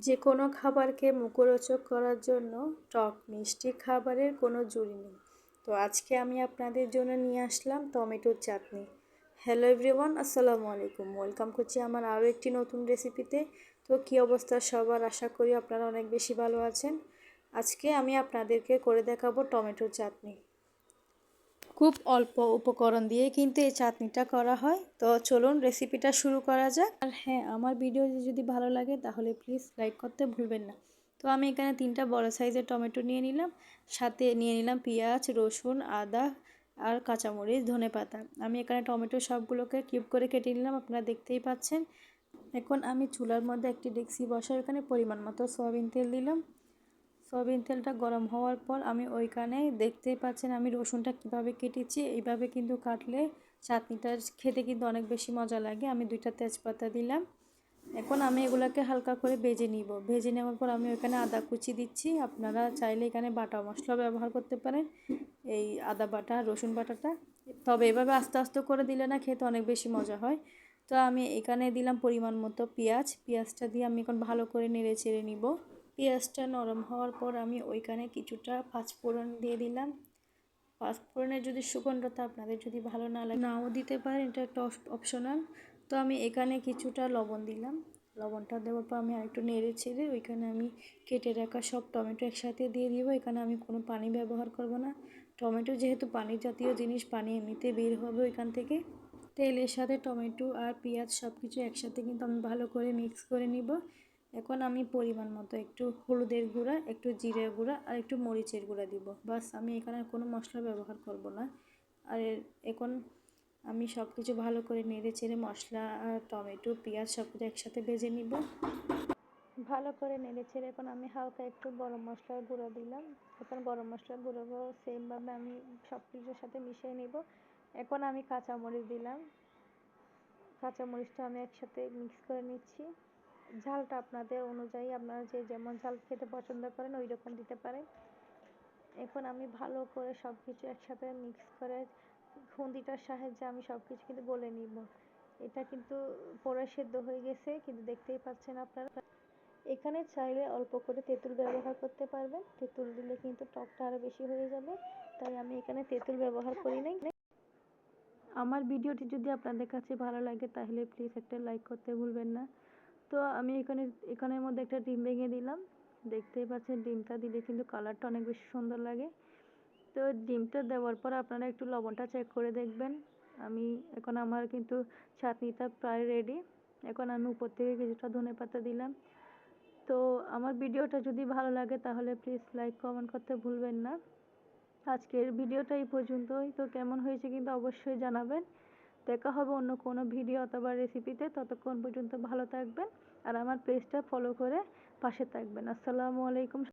যে কোনো খাবারকে মুখরোচক করার জন্য টক মিষ্টি খাবারের কোনো জুড়ি নেই। তো আজকে আমি আপনাদের জন্য নিয়ে আসলাম টমেটোর চাটনি। হ্যালো এভরিওয়ান, আসসালামু আলাইকুম। ওয়েলকাম করছি আমার আরও একটি নতুন রেসিপিতে। তো কী অবস্থা সবার? আশা করি আপনারা অনেক বেশি ভালো আছেন। আজকে আমি আপনাদেরকে করে দেখাবো টমেটোর চাটনি। খুব অল্প উপকরণ দিয়ে কিন্তু এই চাটনিটা করা হয়। তো চলুন রেসিপিটা শুরু করা যাক। আর হ্যাঁ আমার ভিডিও যদি ভালো লাগে তাহলে প্লিজ লাইক করতে ভুলবেন না। তো আমি এখানে তিনটা বড় সাইজের টমেটো নিয়ে নিলাম, সাথে নিয়ে নিলাম পেঁয়াজ, রসুন, আদা আর কাঁচামরিচ, ধনে পাতা। আমি এখানে টমেটো সবগুলোকে কিউব করে কেটে নিলাম, আপনারা দেখতেই পাচ্ছেন। এখন আমি চুলার মধ্যে একটি ডেক্সি বসাই এখানে পরিমাণ মতো সয়াবিন তেল দিলাম। সয়াবিন তেলটা গরম হওয়ার পর আমি ওইখানে দেখতেই পাচ্ছেন আমি রসুনটা কীভাবে কেটেছি। এইভাবে কিন্তু কাটলে চাটনিটা খেতে কিন্তু অনেক বেশি মজা লাগে। আমি দুইটা তেজপাতা দিলাম। এখন আমি এগুলোকে হালকা করে ভেজে নিব। ভেজে নেওয়ার পর আমি ওইখানে আদা কুচি দিচ্ছি। আপনারা চাইলে এখানে বাটা মশলা ব্যবহার করতে পারেন। এই আদা বাটা, রসুন বাটাটা। তবে এভাবে আস্তে আস্তে করে দিলে না খেতে অনেক বেশি মজা হয়। তো আমি এখানে দিলাম পরিমাণ মতো পেঁয়াজ। পেঁয়াজটা দিয়ে আমি এখন ভালো করে নেড়ে চেড়ে নিব। পেঁয়াজটা নরম হওয়ার পর আমি ওইখানে কিছুটা পাঁচফোড়ন দিয়ে দিলাম। পাঁচফোড়নের যদি সুগন্ধতা আপনাদের যদি ভালো না লাগে, নাও দিতে পারেন, এটা একটা অপশনাল তো আমি এখানে কিছুটা লবণ দিলাম। লবণটা দেওয়ার পর আমি আরেকটু নেড়ে ছেড়ে ওইখানে আমি কেটে রাখা সব টমেটো একসাথে দিয়ে দিব। এখানে আমি কোনো পানি ব্যবহার করব না। টমেটো যেহেতু পানি জাতীয় জিনিস, পানি এমনিতে বের হবে ওইখান থেকে। তেলের সাথে টমেটো আর পেঁয়াজ সব কিছু একসাথে কিন্তু আমি ভালো করে মিক্স করে নিব। এখন আমি পরিমাণ মতো একটু হলুদের গুঁড়া, একটু জিরের গুঁড়া আর একটু মরিচের গুঁড়া দিব। বাস, আমি এখানে কোনো মশলা ব্যবহার করব না। আর এখন আমি সব কিছু ভালো করে নেড়ে চেড়ে মশলা টমেটো, পেঁয়াজ সব কিছু একসাথে ভেজে নিব। ভালো করে নেড়ে ছেড়ে এখন আমি হালকা একটু গরম মশলার গুঁড়ো দিলাম। এখন গরম মশলার গুঁড়ো সেমভাবে আমি সব কিছুর সাথে মিশিয়ে নিব। এখন আমি কাঁচামরিচ দিলাম। কাঁচামরিচটা আমি একসাথে মিক্স করে নিচ্ছি। ঝালটা আপনাদের অনুযায়ী আপনারা যে যেমন ঝাল খেতে পছন্দ করেন ওই রকম দিতে পারেন। এখন আমি ভালো করে সব কিছু একসাথে মিক্স করে খুন্দিটার সাহায্যে আমি সব কিছু কিন্তু বলে নিব। এটা কিন্তু পরে সেদ্ধ হয়ে গেছে, কিন্তু দেখতেই পাচ্ছেন আপনারা। এখানে চাইলে অল্প করে তেঁতুল ব্যবহার করতে পারবেন। তেঁতুল দিলে কিন্তু টকটা আরও বেশি হয়ে যাবে, তাই আমি এখানে তেঁতুল ব্যবহার করি নাই। আমার ভিডিওটি যদি আপনাদের কাছে ভালো লাগে, তাহলে প্লিজ একটা লাইক করতে ভুলবেন না। তো আমি এখানে, এখানের মধ্যে একটা ডিম ভেঙে দিলাম। দেখতেই পাচ্ছেন ডিমটা দিলে কিন্তু কালারটা অনেক বেশি সুন্দর লাগে। তো ডিমটা দেওয়ার পর আপনারা একটু লবণটা চেক করে দেখবেন। আমি, এখন আমার কিন্তু চাটনিটা প্রায় রেডি এখন আমি উপর থেকে কিছুটা ধনে পাতা দিলাম। তো আমার ভিডিওটা যদি ভালো লাগে তাহলে প্লিজ লাইক কমেন্ট করতে ভুলবেন না। আজকের ভিডিওটা এই পর্যন্তই। তো কেমন হয়েছে কিন্তু অবশ্যই জানাবেন। দেখা হবে অন্য কোনো ভিডিও অথবা রেসিপিতে ততক্ষণ পর্যন্ত ভালো থাকবেন আর আমার পেজটা ফলো করে পাশে থাকবেন। আসসালামু আলাইকুম।